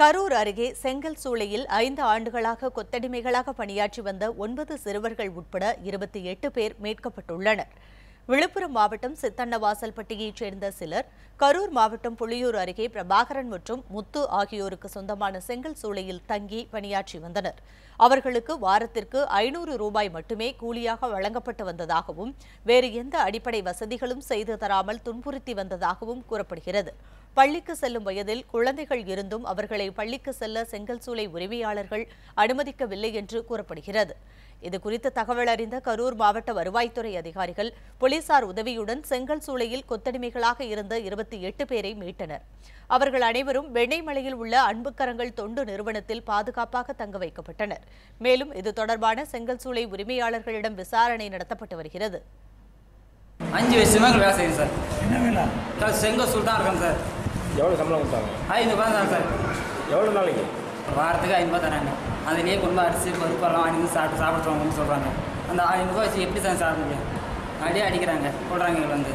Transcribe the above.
கரூர் அருகே செங்கல் சூளையில் ஐந்து ஆண்டுகளாக கொத்தடிமைகளாக பணியாற்றி வந்த ஒன்பது சிறுவர்கள் உட்பட இருபத்தி எட்டு பேர் மீட்கப்பட்டுள்ளனர். விழுப்புரம் மாவட்டம் சித்தன்னவாசல்பட்டியைச் சேர்ந்த சிலர் கரூர் மாவட்டம் புளியூர் அருகே பிரபாகரன் மற்றும் முத்து ஆகியோருக்கு சொந்தமான செங்கல் சூளையில் தங்கி பணியாற்றி வந்தனர். அவர்களுக்கு வாரத்திற்கு ஐநூறு ரூபாய் மட்டுமே கூலியாக வழங்கப்பட்டு வந்ததாகவும் வேறு எந்த அடிப்படை வசதிகளும் செய்து தராமல் துன்புறுத்தி வந்ததாகவும் கூறப்படுகிறது. பள்ளிக்கு செல்லும் வயதில் குழந்தைகள் இருந்தும் அவர்களை பள்ளிக்கு செல்ல செங்கல் சூளை உரிமையாளர்கள் அனுமதிக்கவில்லை என்று கூறப்படுகிறது. இதுகுறித்து தகவல் அறிந்த கரூர் மாவட்ட வருவாய்த்துறை அதிகாரிகள் போலீசார் உதவியுடன் செங்கல் சூளையில் கொத்தடிமைகளாக இருந்த இருபத்தி எட்டு பேரை மீட்டனர். அவர்கள் அனைவரும் வெண்ணெய்மலையில் உள்ள அன்புக்கரங்கள் தொண்டு நிறுவனத்தில் பாதுகாப்பாக தங்க வைக்கப்பட்டனர். மேலும் இது தொடர்பான செங்கல் சூளை உரிமையாளர்களிடம் விசாரணை நடத்தப்பட்டு வருகிறது. அஞ்சு வருஷமாக வேலை செய்யுது சார். என்ன வேலை? சார் செங்கல் சூல் தான் இருக்கேன் சார். எவ்வளோ சம்பளம் கொடுத்தாங்க? ஐநூறு ரூபா தான் சார் எவ்வளோ நாளைக்கு? வாரத்துக்கு ஐநூறுபா தராங்க. அதுலேயே கொண்டு அரிசி பருப்பெல்லாம் வாங்கி சாப்பிட்டு சாப்பிட சொல்லுவாங்கன்னு சொல்கிறாங்க அந்த ஐநூறுபா வச்சு எப்படி சார் சாப்பிட முடியும் அப்படியே அடிக்கிறாங்க. சொல்கிறாங்க இவங்க வந்து.